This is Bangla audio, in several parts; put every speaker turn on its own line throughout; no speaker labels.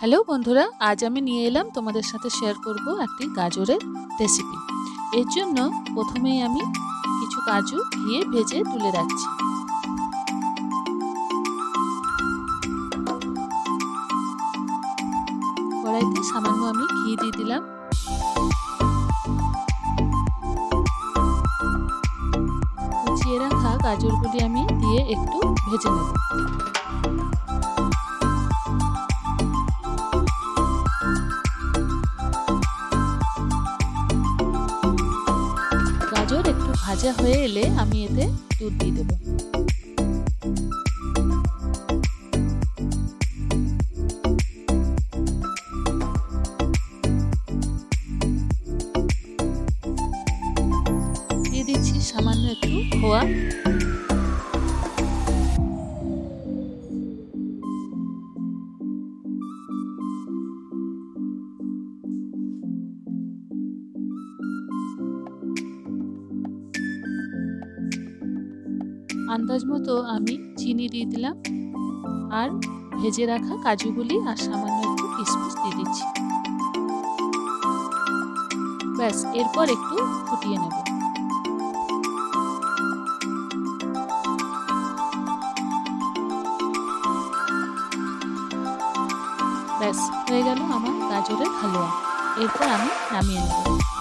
হ্যালো বন্ধুরা, আজ আমি নিয়ে এলাম তোমাদের সাথে শেয়ার করব একটি গাজরের রেসিপি এর জন্য প্রথমেই আমি কিছু কাজু ঘিয়ে ভেজে তুলে রাখছি। কড়াইতে সামান্য আমি ঘি দিয়ে দিলাম। কুচিয়ে রাখা গাজরগুলি আমি দিয়ে একটু ভেজে নেব। গাজর একটু ভাজা হয়ে এলে আমি এতে দুধ দিয়ে দেবো। দিয়ে দিচ্ছি সামান্য একটু খোয়া। আন্দাজ মতো আমি চিনি দিয়ে দিলাম। আর ভেজে রাখা কাজুগুলি আর সামান্য একটু কিশমিশ দিয়ে দিচ্ছি। ব্যাস, এরপর একটু ফুটিয়ে নেব। ব্যাস, হয়ে গেল আমার গাজরের হালুয়া। এরপর আমি নামিয়ে নেব।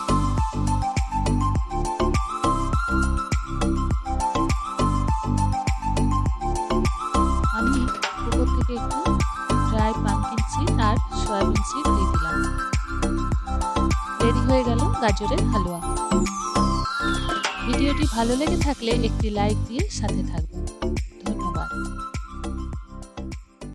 ড্রাই পামকিন সিড আর সয়াবিন সিড দিয়ে দিলাম। রেডি হয়ে গেল গাজরের হালুয়া। ভিডিওটি ভালো লেগে থাকলে একটি লাইক দিয়ে সাথে থাকবে